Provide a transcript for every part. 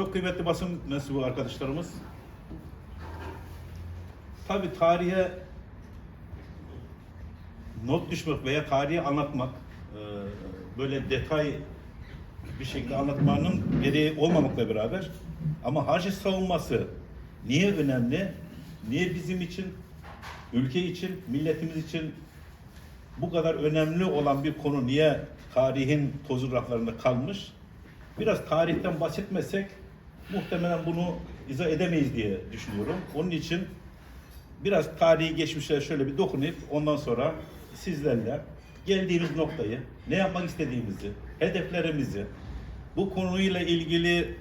Çok kıymetli basın mensubu arkadaşlarımız. Tabi tarihe not düşmek veya tarihi anlatmak e, böyle detay bir şekilde anlatmanın gereği olmamakla beraber ama Haçlı savunması niye önemli? Niye bizim için, ülke için, milletimiz için bu kadar önemli olan bir konu niye tarihin tozu raflarında kalmış? Biraz tarihten bahsetmesek muhtemelen bunu izah edemeyiz diye düşünüyorum. Onun için biraz tarihi geçmişe şöyle bir dokunup ondan sonra sizlerle geldiğimiz noktayı, ne yapmak istediğimizi, hedeflerimizi, bu konuyla ilgili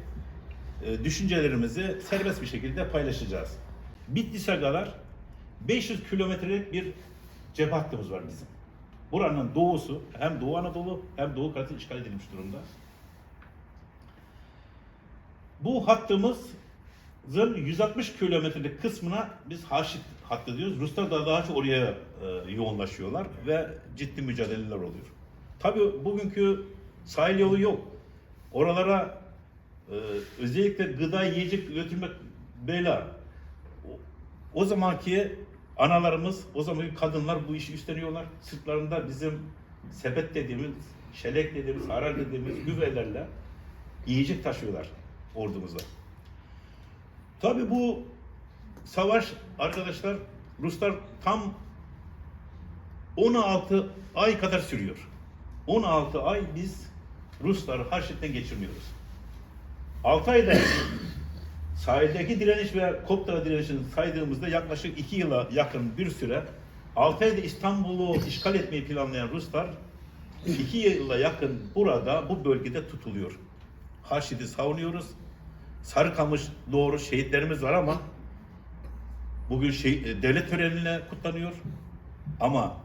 e, düşüncelerimizi serbest bir şekilde paylaşacağız. Bitlis'e kadar 500 kilometrelik bir cephe hattımız var bizim. Buranın doğusu hem Doğu Anadolu hem Doğu Karadeniz işgal edilmiş durumda. Bu hattımızın 160 kilometrelik kısmına biz Haşit hattı diyoruz. Ruslar da daha çok oraya e, yoğunlaşıyorlar ve ciddi mücadeleler oluyor. Tabii bugünkü sahil yolu yok. Oralara e, özellikle gıda yiyecek götürmek bela. O, o zamanki analarımız, o zamanki kadınlar bu işi üstleniyorlar. Sırtlarında bizim sepet dediğimiz, şelek dediğimiz, arar dediğimiz güvelerle yiyecek taşıyorlar ordumuza. Tabi bu savaş arkadaşlar Ruslar tam 16 ay kadar sürüyor. 16 ay biz Rusları Haçlık'tan geçirmiyoruz. 6 ayda sahildeki direniş ve Koptara direnişini saydığımızda yaklaşık 2 yıla yakın bir süre 6 ayda İstanbul'u işgal etmeyi planlayan Ruslar 2 yıla yakın burada bu bölgede tutuluyor. Haşit'i savunuyoruz. Sarıkamış doğru şehitlerimiz var ama bugün şey, devlet töreniyle kutlanıyor. Ama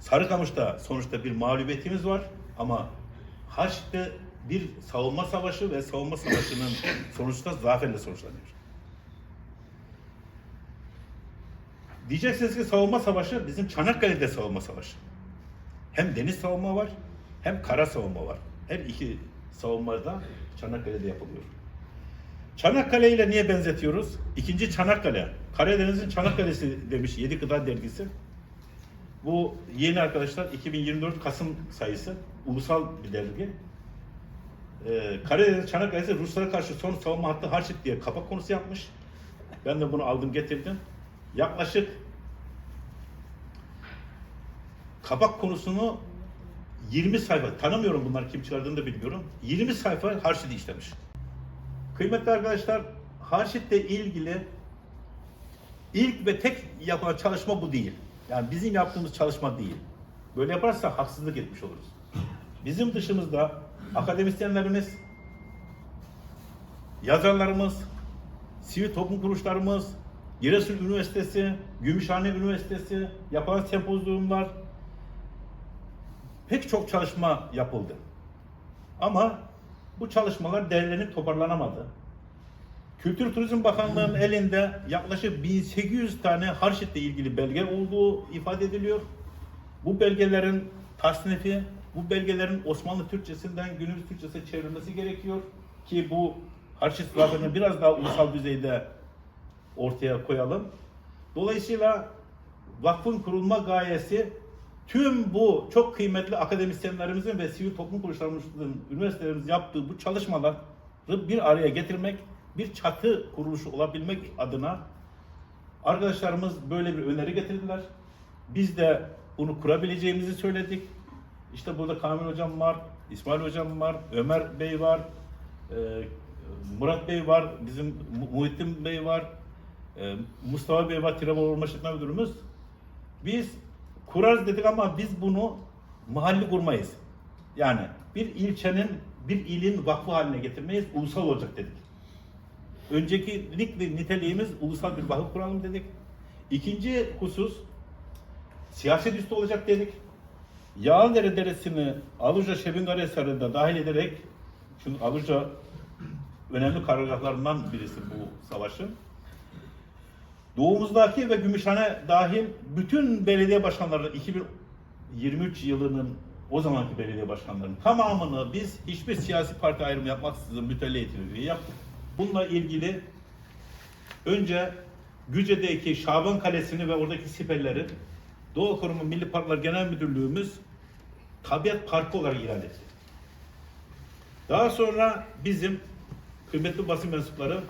Sarıkamış'ta sonuçta bir mağlubiyetimiz var ama Haç'ta bir savunma savaşı ve savunma savaşının sonuçta zaferle sonuçlanıyor. Diyeceksiniz ki savunma savaşı bizim Çanakkale'de savunma savaşı. Hem deniz savunma var hem kara savunma var. Her iki savunma da Çanakkale'de yapılıyor. Çanakkale ile niye benzetiyoruz? İkinci Çanakkale. Karadeniz'in Çanakkale'si demiş Yedi Gıda Dergisi. Bu yeni arkadaşlar 2024 Kasım sayısı. Ulusal bir dergi. Ee, Karadeniz Çanakkale'si Ruslara karşı son savunma hattı Harçit diye kapak konusu yapmış. Ben de bunu aldım getirdim. Yaklaşık kapak konusunu 20 sayfa, tanımıyorum bunlar kim çıkardığını da bilmiyorum. 20 sayfa Harçit'i işlemiş. Kıymetli arkadaşlar, Harçit'le ilgili ilk ve tek yapılan çalışma bu değil. Yani bizim yaptığımız çalışma değil. Böyle yaparsa haksızlık etmiş oluruz. Bizim dışımızda akademisyenlerimiz, yazarlarımız, sivil toplum kuruluşlarımız, Giresun Üniversitesi, Gümüşhane Üniversitesi yapılan sempozyumlar, pek çok çalışma yapıldı. Ama bu çalışmalar derlenip toparlanamadı. Kültür Turizm Bakanlığı'nın elinde yaklaşık 1800 tane Harşit'le ilgili belge olduğu ifade ediliyor. Bu belgelerin tasnifi, bu belgelerin Osmanlı Türkçesinden günümüz Türkçesine çevrilmesi gerekiyor ki bu Harşit zaten biraz daha ulusal düzeyde ortaya koyalım. Dolayısıyla vakfın kurulma gayesi tüm bu çok kıymetli akademisyenlerimizin ve sivil toplum kuruluşlarımızın, üniversitelerimiz yaptığı bu çalışmaları bir araya getirmek, bir çatı kuruluşu olabilmek adına arkadaşlarımız böyle bir öneri getirdiler. Biz de bunu kurabileceğimizi söyledik. İşte burada Kamil Hocam var, İsmail Hocam var, Ömer Bey var, e, Murat Bey var, bizim Mu- Muhittin Bey var, e, Mustafa Bey var, Tirebol Orman Müdürümüz. Biz kurarız dedik ama biz bunu mahalli kurmayız. Yani bir ilçenin, bir ilin vakfı haline getirmeyiz, ulusal olacak dedik. Önceki lik niteliğimiz ulusal bir vakıf kuralım dedik. İkinci husus siyaset üstü olacak dedik. Yağlıdere Deresi'ni Aluca Şebingare Sarı'da dahil ederek çünkü Aluca önemli karargahlarından birisi bu savaşın. Doğumuzdaki ve Gümüşhane dahil bütün belediye başkanları 2023 yılının o zamanki belediye başkanlarının tamamını biz hiçbir siyasi parti ayrımı yapmaksızın mütevelli eğitimi yaptık. bununla ilgili önce Güce'deki Şaban Kalesi'ni ve oradaki siperleri Doğa Koruma Milli Parklar Genel Müdürlüğümüz tabiat parkı olarak ilan etti. Daha sonra bizim kıymetli basın mensupları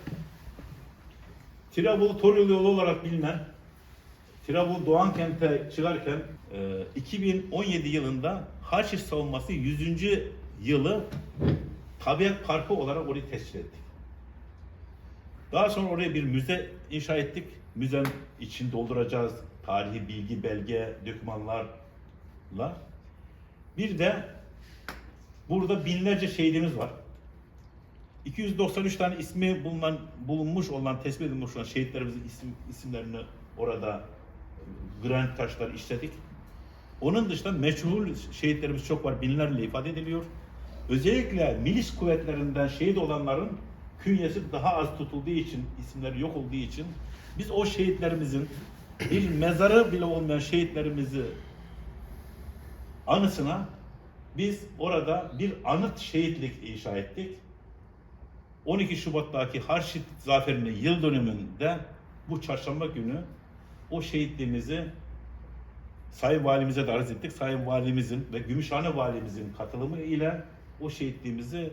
Tiravul Torul yolu olarak bilinen Tiravul Doğan kente çıkarken e, 2017 yılında Haçiş savunması 100. yılı tabiat parkı olarak orayı tescil ettik. Daha sonra oraya bir müze inşa ettik. Müzenin için dolduracağız tarihi bilgi, belge, dokümanlarla. Bir de burada binlerce şehidimiz var. 293 tane ismi bulunan, bulunmuş olan, tespit edilmiş olan şehitlerimizin isim, isimlerini orada granit taşlar işledik. Onun dışında meçhul şehitlerimiz çok var, binlerle ifade ediliyor. Özellikle milis kuvvetlerinden şehit olanların künyesi daha az tutulduğu için, isimleri yok olduğu için biz o şehitlerimizin bir mezarı bile olmayan şehitlerimizi anısına biz orada bir anıt şehitlik inşa ettik. 12 Şubat'taki Harşit Zaferi'nin yıl dönümünde bu çarşamba günü o şehitliğimizi Sayın Valimize de arz ettik. Sayın Valimizin ve Gümüşhane Valimizin katılımı ile o şehitliğimizi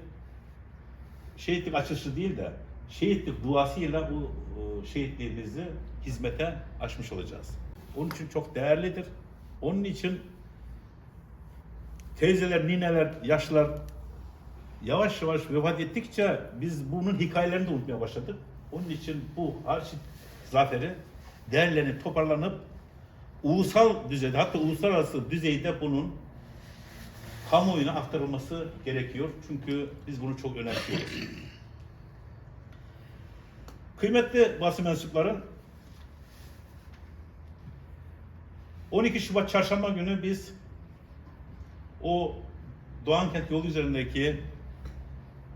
şehitlik açılışı değil de şehitlik duasıyla bu e, şehitliğimizi hizmete açmış olacağız. Onun için çok değerlidir. Onun için teyzeler, nineler, yaşlılar yavaş yavaş vefat ettikçe biz bunun hikayelerini de unutmaya başladık. Onun için bu Harşit zaferi değerlenip toparlanıp ulusal düzeyde hatta uluslararası düzeyde bunun kamuoyuna aktarılması gerekiyor. Çünkü biz bunu çok önemsiyoruz. Kıymetli basın mensupları 12 Şubat çarşamba günü biz o Doğankent yolu üzerindeki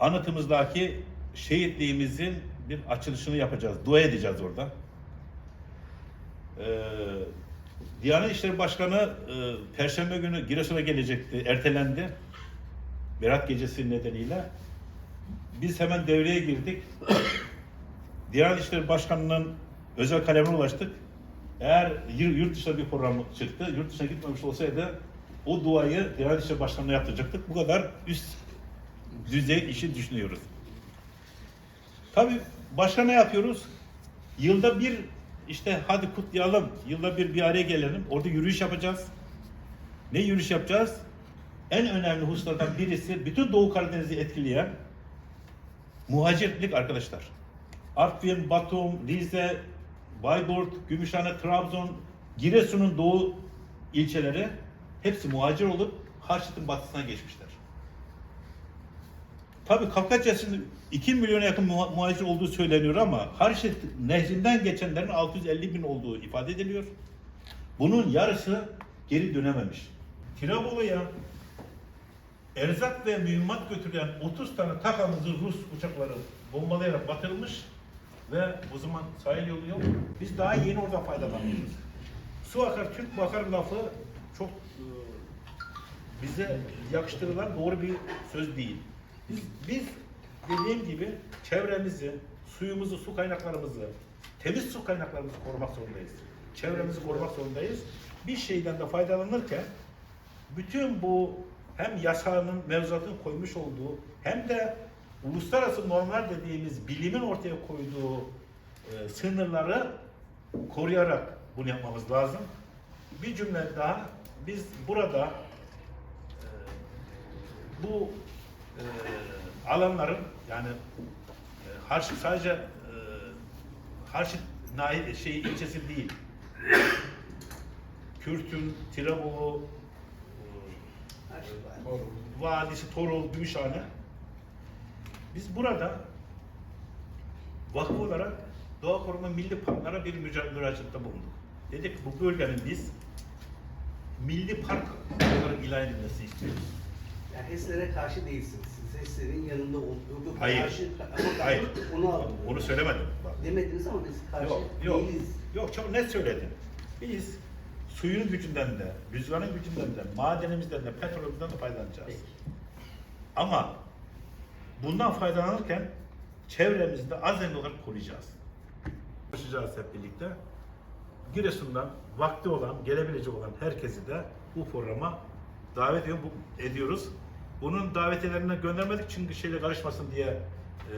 anıtımızdaki şehitliğimizin bir açılışını yapacağız. Dua edeceğiz orada. Ee, Diyanet İşleri Başkanı e, Perşembe günü Giresun'a gelecekti, ertelendi. Berat Gecesi nedeniyle. Biz hemen devreye girdik. Diyanet İşleri Başkanı'nın özel kalemine ulaştık. Eğer yurt dışında bir program çıktı, yurt dışına gitmemiş olsaydı o duayı Diyanet İşleri Başkanı'na yaptıracaktık. Bu kadar üst düzey işi düşünüyoruz. Tabii başka ne yapıyoruz? Yılda bir işte hadi kutlayalım, yılda bir bir araya gelelim. Orada yürüyüş yapacağız. Ne yürüyüş yapacağız? En önemli hususlardan birisi bütün Doğu Karadeniz'i etkileyen muhacirlik arkadaşlar. Artvin, Batum, Rize, Bayburt, Gümüşhane, Trabzon, Giresun'un doğu ilçeleri hepsi muhacir olup Harçit'in batısına geçmişler. Tabii Kafkasya'sının 2 milyona yakın muha- muhacir olduğu söyleniyor ama Harşit nehrinden geçenlerin 650 bin olduğu ifade ediliyor. Bunun yarısı geri dönememiş. Tirebolu'ya erzak ve mühimmat götüren 30 tane takamızı Rus uçakları bombalayarak batırmış ve o zaman sahil yolu yok. Biz daha yeni oradan faydalanıyoruz. Su akar, Türk bakar lafı çok e, bize yakıştırılan doğru bir söz değil. Biz, biz dediğim gibi çevremizi, suyumuzu, su kaynaklarımızı, temiz su kaynaklarımızı korumak zorundayız. Çevremizi korumak zorundayız. Bir şeyden de faydalanırken bütün bu hem yasanın, mevzuatın koymuş olduğu hem de uluslararası normlar dediğimiz bilimin ortaya koyduğu e, sınırları koruyarak bunu yapmamız lazım. Bir cümle daha biz burada e, bu e, alanların yani e, Harşit sadece e, Harşit nahi, şey ilçesi değil. Kürtün, Tirebolu, e, Vadisi, Torul, Gümüşhane. Biz burada vakıf olarak Doğa Koruma Milli Parklara bir müracaatta bulunduk. Dedik bu bölgenin biz milli park olarak ilan edilmesi istiyoruz. Yani HES'lere karşı değilsiniz. Siz HES'lerin yanında olduğu Hayır. karşı ama Hayır. onu aldım. Onu söylemedim. Bak. Demediniz ama biz karşı Yok, yok. değiliz. Yok, çok net söyledim. Biz suyun gücünden de, rüzgarın gücünden de, madenimizden de, petrolümüzden de faydalanacağız. Peki. Ama bundan faydalanırken çevremizi de azami olarak koruyacağız. Konuşacağız hep birlikte. Giresun'dan vakti olan, gelebilecek olan herkesi de bu programa davet ediyor- bu- ediyoruz. Bunun davetiyelerini göndermedik çünkü şeyle karışmasın diye e,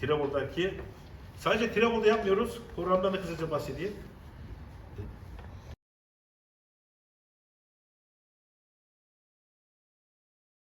Tirebol'daki sadece Tirebol'da yapmıyoruz. Programdan da kısaca bahsedeyim.